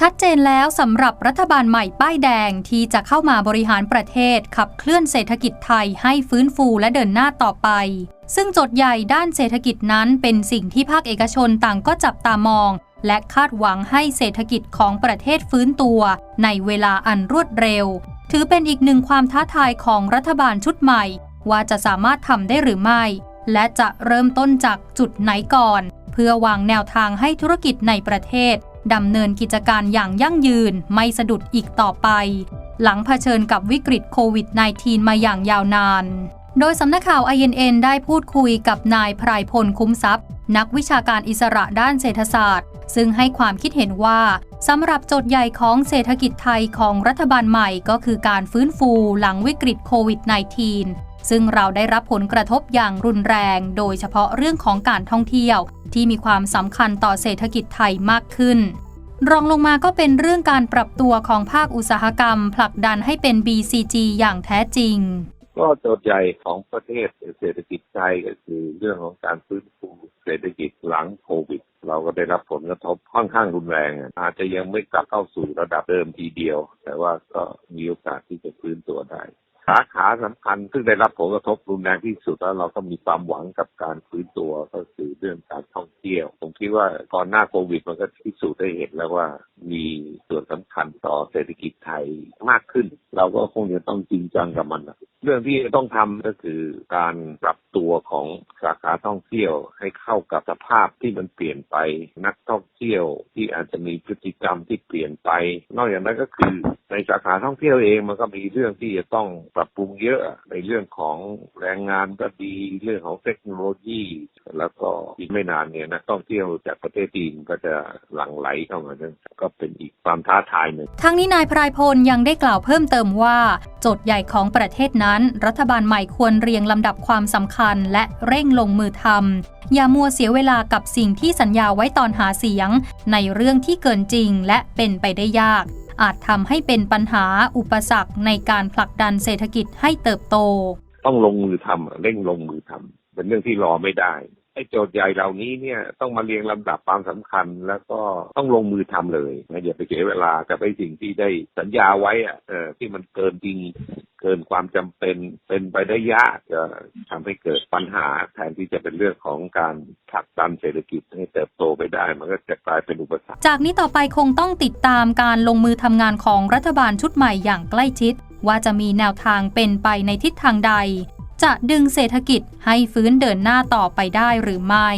ชัดเจนแล้วสำหรับรัฐบาลใหม่ป้ายแดงที่จะเข้ามาบริหารประเทศขับเคลื่อนเศรษฐกิจไทยให้ฟื้นฟูและเดินหน้าต่อไป ซึ่งโจทย์ใหญ่ด้านเศรษฐกิจนั้นเป็นสิ่งที่ภาคเอกชนต่างก็จับตามอง และคาดหวังให้เศรษฐกิจของประเทศฟื้นตัว ในเวลาอันรวดเร็ว ถือเป็นอีกหนึ่งความท้าทายของรัฐบาลชุดใหม่ ว่าจะสามารถทำได้หรือไม่ และจะเริ่มต้นจากจุดไหนก่อน เพื่อวางแนวทางให้ธุรกิจในประเทศ ดำเนินกิจการอย่างยั่งยืนไม่สะดุดอีกต่อไป หลังเผชิญกับวิกฤตโควิด -19 มาอย่างยาวนาน โดยสำนักข่าว INN ได้พูดคุยกับนายพรายพลคุ้มทรัพย์ นักวิชาการอิสระด้านเศรษฐศาสตร์ ซึ่งให้ความคิดเห็นว่าสำหรับโจทย์ใหญ่ของเศรษฐกิจไทยของรัฐบาลใหม่ก็คือการฟื้นฟูหลังวิกฤตโควิด -19 ซึ่งเราได้รับผลกระทบอย่างรุนแรง โดยเฉพาะเรื่องของการท่องเที่ยว ที่มีความสำคัญต่อเศรษฐกิจไทยมากขึ้น รองลงมาก็เป็นเรื่องการปรับตัวของภาคอุตสาหกรรม ผลักดันให้เป็น BCG อย่างแท้จริง ก็โจทย์ใหญ่ของประเทศเศรษฐกิจไทยก็คือเรื่องของการฟื้นฟูเศรษฐกิจหลังโควิด เราก็ได้รับผลกระทบค่อนข้างรุนแรง อาจจะยังไม่กลับเข้าสู่ระดับเดิมทีเดียว แต่ว่าก็มีโอกาสที่จะฟื้นตัวได้ สาขาสำคัญ ซึ่งได้รับผลกระทบรุนแรงที่สุดแล้วเราก็มีความหวังกับการฟื้นตัวก็คือเรื่องการท่องเที่ยว ผมคิดว่าก่อนหน้าโควิดมันก็พิสูจน์ได้เห็นแล้วว่ามีส่วนสำคัญต่อเศรษฐกิจไทยมากขึ้น เราก็คงจะต้องจริงจังกับมันนะ เรื่องที่ต้องทำก็คือการปรับตัวของสาขาท่องเที่ยวให้เข้ากับสภาพที่มันเปลี่ยนไปนักท่องเที่ยวที่อาจจะมีพฤติกรรมที่เปลี่ยนไป นอกจากนั้นก็คือในสาขาท่องเที่ยวเองมันก็มีเรื่องที่จะต้องปรับปรุงเยอะในเรื่องของแรงงานก็ดีเรื่องของเทคโนโลยี แล้วก็อีกไม่นานเนี่ยนักท่องเที่ยวจากประเทศจีนก็จะหลั่งไหลเข้ามานั่นก็เป็นอีกความท้าทายหนึ่งทั้งนี้นายพรายพลยังได้กล่าวเพิ่มเติมว่า จทย์ใหญ่ของประเทศนั้น รัฐบาลใหม่ควรเรียงลำดับความสำคัญและเร่งลงมือทำอย่ามัวเสียเวลากับสิ่งที่สัญญาไว้ตอนหาเสียง ในเรื่องที่เกินจริงและเป็นไปได้ยาก อาจทำให้เป็นปัญหาอุปสรรคในการผลักดันเศรษฐกิจให้เติบโต ต้องลงมือทำเร่งลงมือทำเป็นเรื่องที่รอไม่ได้ ไอ้โจทย์ใหญ่เหล่านี้เนี่ยต้องมาเรียงลำดับความสำคัญ แล้วก็ต้องลงมือทำเลยนะอย่าไปเสียเวลากับไอ้สิ่งที่ได้สัญญาไว้อะเออที่มันเกินจริงเกินความจำเป็นเป็นไปได้ยากจะทำให้เกิดปัญหาแทนที่จะเป็นเรื่องของการผลักดันเศรษฐกิจให้เติบโตไปได้ มันก็จะกลายเป็นอุปสรรคจากนี้ต่อไปคงต้องติดตามการลงมือทำงานของรัฐบาลชุดใหม่อย่างใกล้ชิด ว่าจะมีแนวทางเป็นไปในทิศทางใด จะดึงเศรษฐกิจให้ฟื้นเดินหน้าต่อไปได้หรือไม่